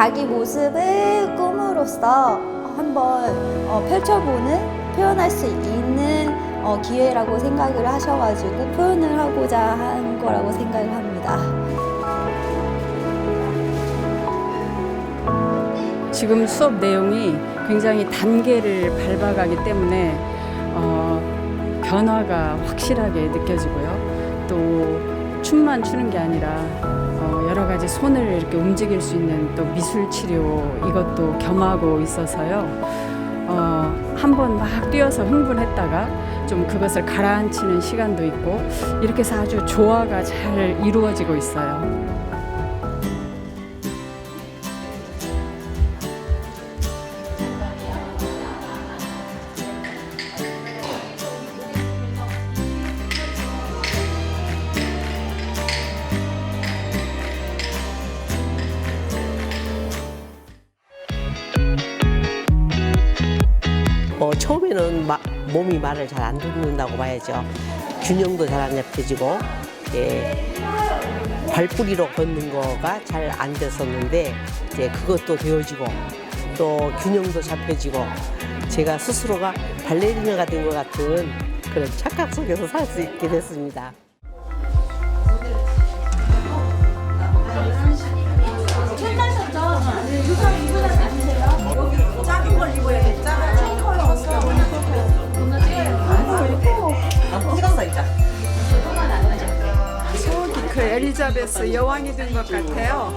자기 모습을 꿈으로써 한번 어, 펼쳐보는 표현할 수 있는 어, 기회라고 생각을 하셔가지고 표현을 하고자 한 거라고 생각을 합니다. 지금 수업 내용이 굉장히 단계를 밟아가기 때문에 어, 변화가 확실하게 느껴지고요. 또 춤만 추는 게 아니라 어, 여러 가지 손을 이렇게 움직일 수 있는 또 미술 치료 이것도 겸하고 있어서요. 어, 한번 막 뛰어서 흥분했다가 좀 그것을 가라앉히는 시간도 있고 이렇게 해서 아주 조화가 잘 이루어지고 있어요. 처음에는 마- 몸이 말을 잘 안 듣는다고 봐야죠. 균형도 잘 안 잡혀지고, 예, 발뿌리로 걷는 거가 잘 안 됐었는데, 이제 그것도 되어지고, 또 균형도 잡혀지고, 제가 스스로가 발레리나가 된 것 같은 그런 착각 속에서 살 수 있게 됐습니다. 엘리자베스 여왕이 된 것 같아요.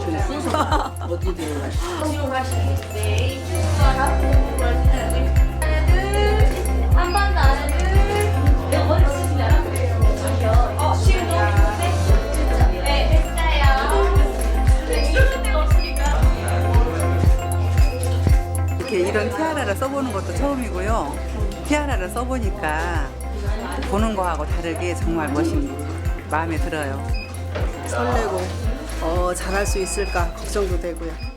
이렇게 이런 티아라를 써보는 것도 처음이고요. 티아라를 써보니까 보는 거하고 다르게 정말 멋있는 마음에 들어요. 설레고 어, 잘할 수 있을까 걱정도 되고요.